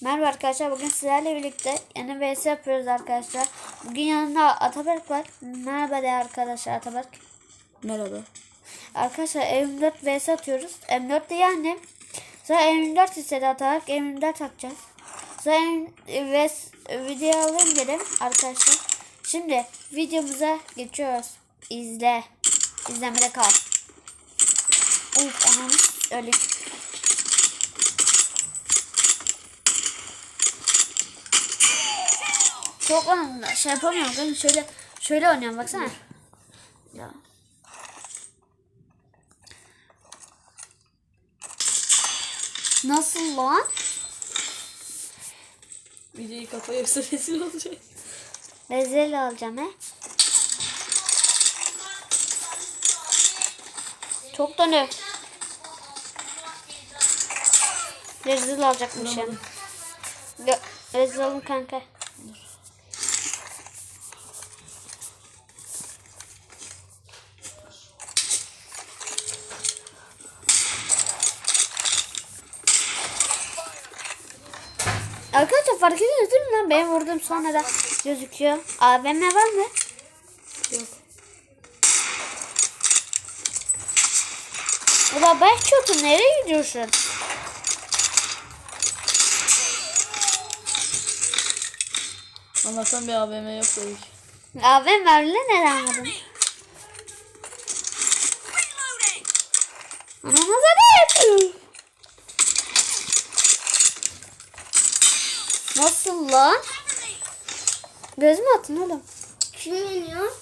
Merhaba arkadaşlar. Bugün sizlerle birlikte yeni vs yapıyoruz arkadaşlar. Bugün yanında Ataberk var. Merhaba de arkadaşlar Ataberk. Merhaba. Arkadaşlar M4 vs atıyoruz. M4 de yani. Sonra M24 istedi Ataberk. M24 atacağız. Sonra M- vs video alayım dedim arkadaşlar. Şimdi videomuza geçiyoruz. İzle. İzlemede kal. Uf ananı öyle. Çok anında şey yapamıyorum. Ben şöyle şöyle oynuyorum baksana. Ya. Nasıl lan? Videoyu kapa yoksa rezil olacak. Rezil alacağım he. Çok dönüyor. Rezil alacakmışım. Ya, rezil olun kanka. Arkadaşlar fark ediyorsunuz değil mi lan? Benim vurdum sonra da gözüküyor. AVM var mı? Yok. Ulan ben kötü nereye gidiyorsun? Allah'tan bir AVM yok dedik. AVM verle neden almadın? Ananıza ne Nasıl lan? Göz mü attın oğlum? Kim yeniyor?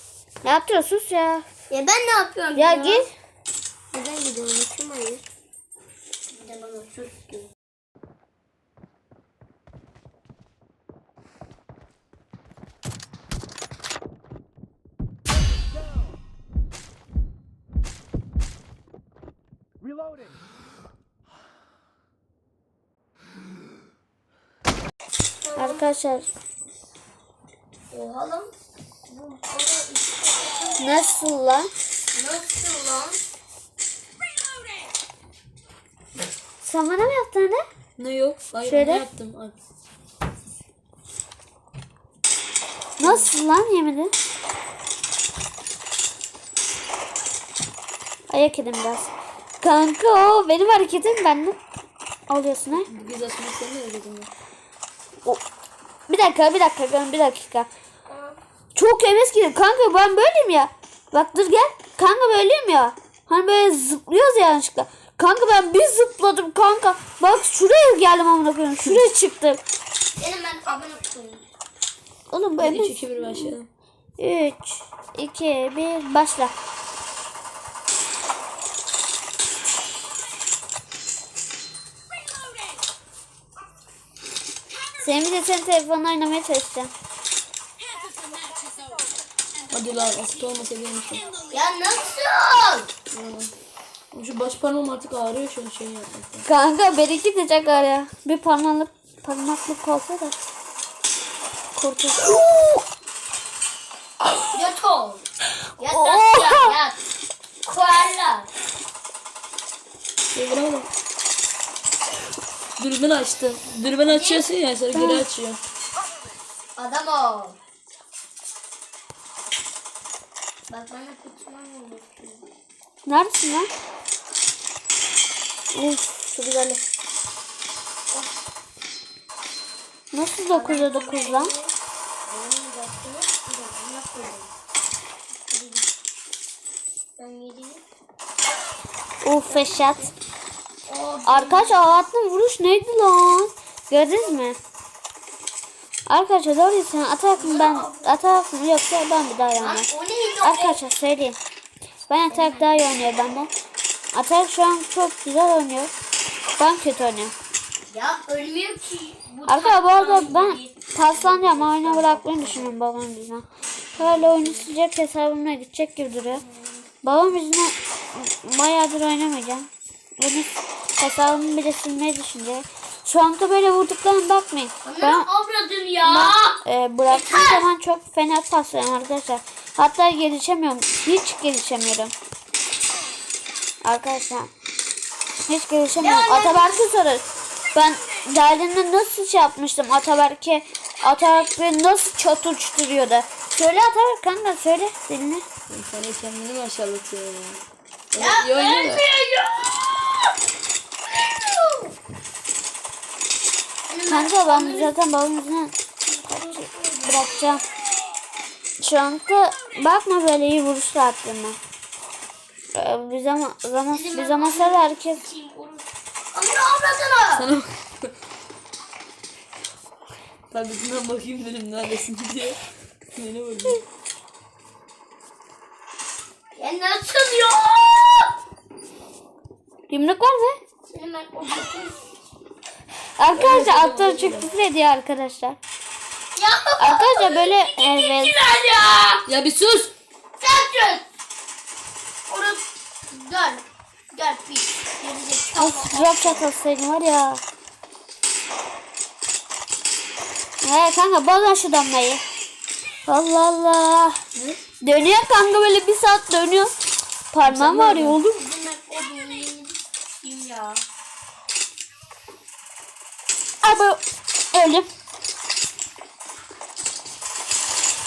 Ne yapıyorsun sus ya? Ya ben ne yapıyorum? Ya git. Neden gidiyorum? Kim hayır? Bir de bana sus diyor. Reloading. Arkadaşlar Oha lan. Nasıl lan? nasıl lan? Sen bana mı yaptın ne? Ne yok? Hayır Şöyle. ne yaptım? Ay. Nasıl lan yemedi? Ayak yedim biraz. Kanka o benim hareketim benden alıyorsun ha. Göz açmak ne dedim ya? O. Bir dakika bir dakika kanka, bir dakika. Çok emes gidiyor. Kanka ben böyleyim ya. Bak dur gel. Kanka böyleyim ya. Hani böyle zıplıyoruz ya yanlışlıkla. Kanka ben bir zıpladım kanka. Bak şuraya geldim amına koyayım. Şuraya çıktım. Benim ben abone koyayım. Oğlum bu 3, emes. 2, 1 başlayalım. 3 2 1 başla. Senin bir de senin telefonla oynamaya çalışacağım. Hadi lan asit olmasa gelmişim. Ya nasıl? Şu baş parmağım artık ağrıyor şu şey yapmaktan. Kanka benimki de çok ya. Bir parmaklık parmaklık olsa da. Kurtul. Yat ol. Yat Oha! yat. Koala. Şey vuramadım. Dürbün açtım. Dürbün açıyorsun ya sonra geri açıyor. Adam ol. Bak bana kutman olur. Neredesin lan? Uf şu güzellik. Nasıl 9'a 9 lan? Ben yediyim. Arkadaşlar attığım vuruş neydi lan? Gördünüz mü? Arkadaşlar doğru sen atak mı ben atak mı yoksa ben bir daha o? Arkadaşlar söyleyeyim. Ben atak daha iyi oynuyor benden. Atak şu an çok güzel oynuyor. Ben kötü oynuyorum. Ya ölmüyor ki. Bu Arkadaşlar bu arada ben değil. paslanacağım. Oyunu bırakmayı düşünüyorum babam yüzünden. Böyle oyunu sıcak hesabımla gidecek gibi duruyor. Babam yüzünden bayağıdır oynamayacağım. Benim hesabımı bile silmeyi düşünecek. Şu anda böyle vurduklarına bakmayın. Ben, avradın ya. ben e, bıraktığım zaman çok fena paslıyorum arkadaşlar. Hatta gelişemiyorum. Hiç gelişemiyorum. Arkadaşlar. Hiç gelişemiyorum. Ya, ya. Ataberk'i sorun. Ben derdinde nasıl şey yapmıştım Ataberk'e. Ataberk beni nasıl çat uçturuyordu. Söyle Ataberk kanka söyle dinle. Sana kendini mi aşağılatıyor ya? Evet, iyi oynuyor da. Kanka ben zaten babamın yüzüne bırakacağım. Şu anda bakma böyle iyi vuruşlar attığıma. Ee, Bir zaman, zaman, bir zaman sonra herkes Amına avradına. Sana Tabletinden bakayım dedim neredesin diye. Beni vurdu. Ya nasıl ya? yumruk var mı? Ben o. Arkadaşlar atlar çok küfür ediyor arkadaşlar. Ya. Arkadaşlar böyle evet. Ya. Ya bir sus. Sen sus. Orası dön. Gel bir. Of drop shot atsaydım var ya. Evet kanka bozma şu damlayı. Allah Allah. Dönüyor kanka böyle bir saat dönüyor. Parmağım var ya oğlum. Senin ben o düğünü s**eyim ya. Abi öldüm.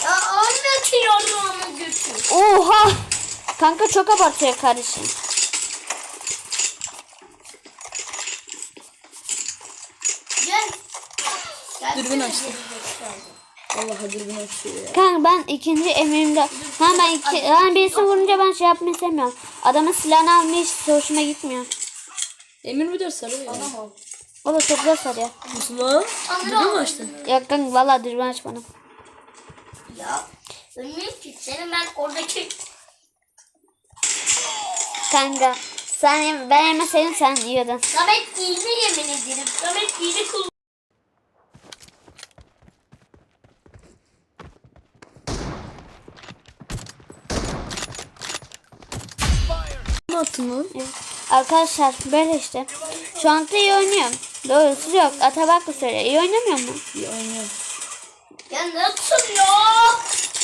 Ya anne ki yardım götür. Oha. Kanka çok abartıyor kardeşim. Gel. Gel. Dürbün açtı. Allah dürbün açıyor ya. Kanka ben ikinci emirimde. Ha ben iki, yani birisi vurunca ben şey yapmayı sevmiyorum. Adamın silahını almayı hiç hoşuma gitmiyor. Emir müdür sarıyor ya. O da çok güzel sarıyor. Müslüman. Dürbün mü açtın? Ya kanka valla dürbün açmadım. Ya. Ölmeyeyim ki. Senin ben oradaki Kanka sen ben yemeseydim sen yiyordun. Samet iğne yemin ederim. Samet iğne kullan. Ne attın lan? Evet. Arkadaşlar böyle işte. Şu anda iyi oynuyorum. Doğrusu yok. Atabak da söylüyor. İyi oynamıyor mu? Bir oynuyor. Ya nasıl ya?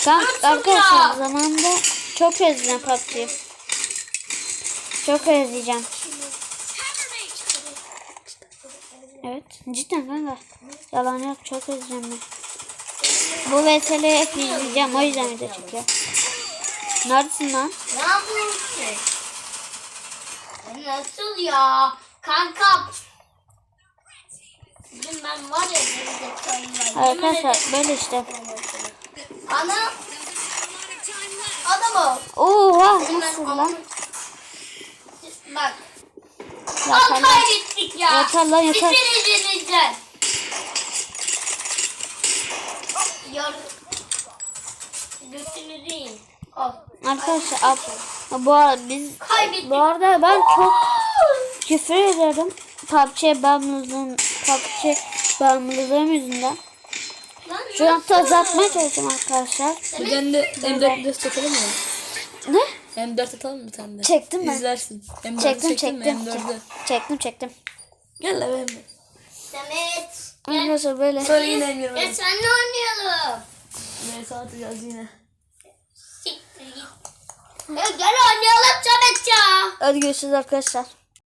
Kanka Nasıl arkadaşlar ya? zamanında çok özleyeceğim PUBG'yi. Çok özleyeceğim. Evet. Cidden kanka. Yalan yok. Çok özleyeceğim ben. Bu VS'leri hep izleyeceğim. O yüzden video çekiyor. Neredesin lan? Ne yapıyorsun nasıl ya? Kankam. Bugün ben var ya gerizekalı. Arkadaşlar böyle işte. Ana. Adamı. Oha nasıl lan? Bak. Ya Al sen kaybettik ya. Yeter lan. Sizin yüzünüzden. Yar. Götünü değil. Al. Arkadaşlar ab, bu arada biz Kaybettik. bu arada ben çok küfür ederim. PUBG bağımlılığım PUBG bağımlılığım yüzünden. Şu an nasıl? azaltmaya çalışıyorum arkadaşlar. Bir tane de M4 de çekelim mi? Ne? M4 atalım mı bir tane de? Çektim ben. İzlersin. M4 Çektim çektin mi? çektim. M4'ü. Çektim çektim. Gel lan Emir. Samet. Arkadaşlar böyle. Sonra yine Emir. Ya senle oynayalım. Neyse atacağız yine. Siktir git. Ya gel oynayalım Samet ya. Hadi görüşürüz arkadaşlar.